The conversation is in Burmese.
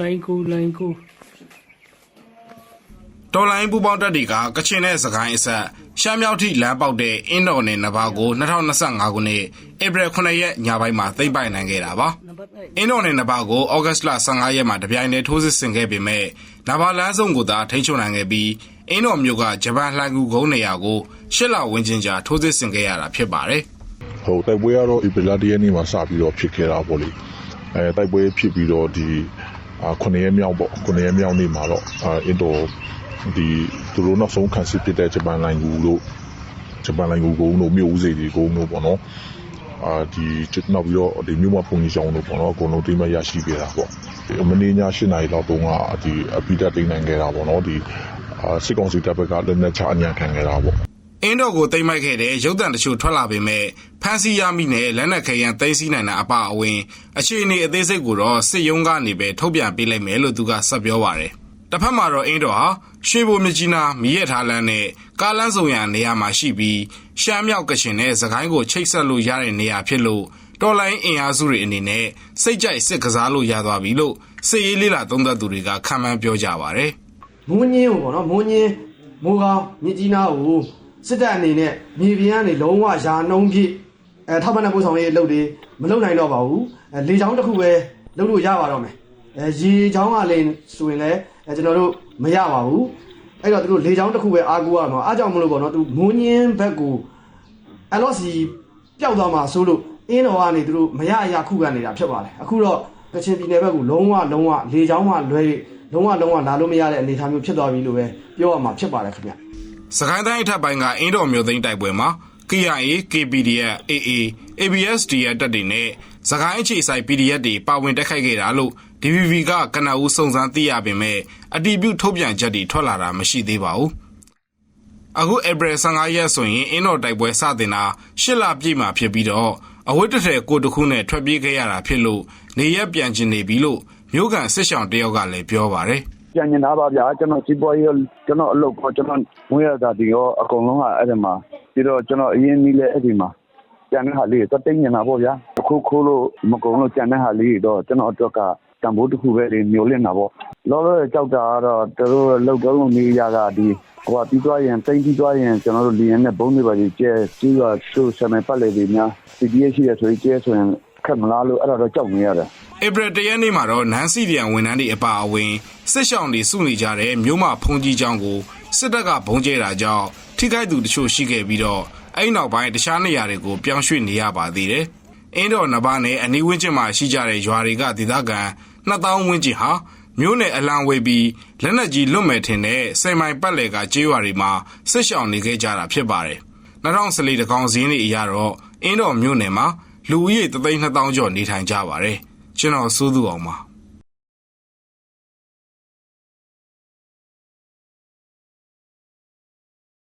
လိုင်းကိုလိုင်းကိုတော်လိုင်းပူပေါင်းတပ်တွေကကချင်နဲ့စကိုင်းအဆက်ရှမ်းမြောက်ထိလမ်းပေါက်တဲ့အင်းတော်နယ်နဘာကို2025ခုနှစ်ဧပြီ9ရက်ညပိုင်းမှာသိမ်းပိုက်နိုင်ခဲ့တာပါနံပါတ်8အင်းတော်နယ်နဘာကိုဩဂတ်လ15ရက်မှာတပြိုင်တည်းထိုးစစ်ဆင်ခဲ့ပေမဲ့နဘာလမ်းစုံကိုသာထိန်းချုပ်နိုင်ခဲ့ပြီးအင်းတော်မြို့ကဂျပန်လှိုင်ကူကုန်းနေရာကိုရှစ်လဝန်းကျင်ကြာထိုးစစ်ဆင်ခဲ့ရတာဖြစ်ပါတယ်ဟိုတိုက်ပွဲကတော့ဧပြီလတရက်နေ့မှာစပြီးတော့ဖြစ်ခဲ့တာပေါ့လေ အဲတိုက်ပွဲဖြစ်ပြီးတော့ဒီအာ9ရက်မြောက်ပေါ့9ရက်မြောက်နေ့မှာတော့အာအင်ဒိုဒီသူတို့နောက်ဆုံးခံစစ်ဖြစ်တဲ့ဂျပန်လိုင်းကူတို့ဂျပန်လိုင်းကူကုန်းတို့မြို့ဦးစီတွေကုန်းတို့ပေါ့နော်အာဒီနောက်ပြီးတော့ဒီမြို့မဖုန်ကြီးဆောင်တို့ပေါ့နော်အကုန်လုံးတိမရရှိခဲ့တာပေါ့မနေ့ည7နာရီလောက်တုန်းကဒီအပိဓာတ်သိမ်းနိုင်ခဲ့တာပေါ့နော်ဒီအာစစ်ကောင်စီတပ်ဘက်ကလက်နက်ချအညံခံခဲ့တာပေါ့ အင်းတော်ကိုတိမ့်မိုက်ခဲ့တဲ့ရုပ်တံတချို့ထွက်လာပေမဲ့ဖမ်းဆီးရမိနဲ့လက်နက်ခဲယံသိမ်းဆည်းနိုင်တာအပအဝင်အခြေအနေအသေးစိတ်ကိုတော့စစ်ရုံးကနေပဲထုတ်ပြန်ပေးလိုက်မယ်လို့သူကဆက်ပြောပါတယ်။တစ်ဖက်မှာတော့အင်းတော်ဟာရွှေဘိုမြကြီးနားမြရထားလန်းနဲ့ကားလန်းစုံရနေရာမှာရှိပြီးရှမ်းမြောက်ကချင်နဲ့စကိုင်းကိုချိတ်ဆက်လို့ရတဲ့နေရာဖြစ်လို့တော်လိုင်းအင်အားစုတွေအနေနဲ့စိတ်ကြိုက်စစ်ကစားလို့ရသွားပြီလို့စစ်ရေးလေးလာသုံးသပ်သူတွေကခံမှန်းပြောကြပါတယ်။မုံညင်းကိုပေါ့နော်မုံညင်းမိုးကောင်းမြစ်ကြီးနားကို စစ်တပ်အနေနဲ့မြေပြင်ကနေလုံးဝယာနှုံးပြည့်အဲထောက်ပံ့တဲ့ပို့ဆောင်ရေးအလုပ်တွေမလုပ်နိုင်တော့ပါဘူးအဲလေချောင်းတစ်ခုပဲလုပ်လို့ရပါတော့မယ်အဲရေချောင်းကလည်းဆိုရင်လည်းအဲကျွန်တော်တို့မရပါဘူးအဲ့တော့သူတို့လေချောင်းတစ်ခုပဲအားကိုးရမှာအားကြောင့်မလို့ပေါ့နော်သူမုံညင်းဘက်ကိုအဲ့တော့စီပျောက်သွားမှာဆိုလို့အင်းတော်ကနေသူတို့မရအရာခုခံနေတာဖြစ်ပါတယ်အခုတော့ကချင်ပြည်နယ်ဘက်ကိုလုံးဝလုံးဝလေချောင်းမှလွဲ၍လုံးဝလုံးဝလာလို့မရတဲ့အနေအထားမျိုးဖြစ်သွားပြီလို့ပဲပြောရမှာဖြစ်ပါတယ်ခင်ဗျ စကိုင်းတိုင်းအထက်ပိုင်းကအင်းတော်မြို့သိမ်းတိုက်ပွဲမှာ KIA, KPDF, AA, ABSDF တပ်တွေနဲ့စကိုင်းအခြေဆိုင် PDF တွေပါဝင်တက်ခိုက်ခဲ့တာလို့ DVV ကကနအူးစုံစမ်းသိရပေမဲ့အတီးပြုတ်ထုတ်ပြန်ချက်တွေထွက်လာတာမရှိသေးပါဘူး။အခုဧပြီ15ရက်ဆိုရင်အင်းတော်တိုက်ပွဲစတင်တာ၈လပြည့်မှာဖြစ်ပြီးတော့အဝတ်တစ်ထည်ကိုတစ်ခုနဲ့ထွက်ပြေးခဲ့ရတာဖြစ်လို့နေရက်ပြန်ကျင်နေပြီလို့မြို့ကန်စစ်ဆောင်တယောက်ကလည်းပြောပါတယ်။ ပြန်နေတာပါဗျာကျွန်တော်စီးပွားရေးရောကျွန်တော်အလုပ်ကိုကျွန်တော်ငွေရတာဒီရောအကုန်လုံးကအဲ့ဒီမှာပြီးတော့ကျွန်တော်အရင်နီးလဲအဲ့ဒီမှာကျန်တဲ့ဟာလေးတော့တိတ်နေတာပေါ့ဗျာအခုခိုးလို့မကုန်လို့ကျန်တဲ့ဟာလေးတော့ကျွန်တော်အတွက်ကတံပိုးတစ်ခုပဲနေမျိုးလင့်တာပေါ့လောလောကြောက်တာကတော့တို့လောက်တော့လို့နေရတာဒီဟိုပြီးသွားရင်တိတ်ပြီးသွားရင်ကျွန်တော်တို့လီယန်နဲ့ဘုံတွေပါကြီးကျဲစီးရရှိုးဆမယ်ပတ်လေတွေများ CDS ရှိရဆိုရင်ကျဲဆိုရင်ခက်မလားလို့အဲ့ဒါတော့ကြောက်နေရတယ်ဧပြီတရက်နေ့မှာတော့နန်းစီရန်ဝန်ထမ်းတွေအပါအဝင် စစ်ဆောင်တွေစုနေကြတဲ့မြို့မဖုန်ကြီးကျောင်းကိုစစ်တပ်ကဘုံကျဲတာကြောင့်ထိခိုက်သူတချို့ရှိခဲ့ပြီးတော့အဲ့နောက်ပိုင်းတခြားနေရာတွေကိုပြောင်းရွှေ့နေရပါသေးတယ်။အင်းတော်နဘာနဲ့အနီးဝန်းကျင်မှာရှိကြတဲ့ရွာတွေကဒေသခံ2000ဝန်းကျင်ဟာမြို့နယ်အလံဝေးပြီးလက်နက်ကြီးလွတ်မယ်ထင်တဲ့စိန်မိုင်ပတ်လည်ကကျေးရွာတွေမှာစစ်ဆောင်နေခဲ့ကြတာဖြစ်ပါတယ်။2014တကောင်စင်းတွေအရတော့အင်းတော်မြို့နယ်မှာလူဦးရေ3,200ကျော်နေထိုင်ကြပါတယ်။ကျွန်တော်စိုးသူအောင်ပါ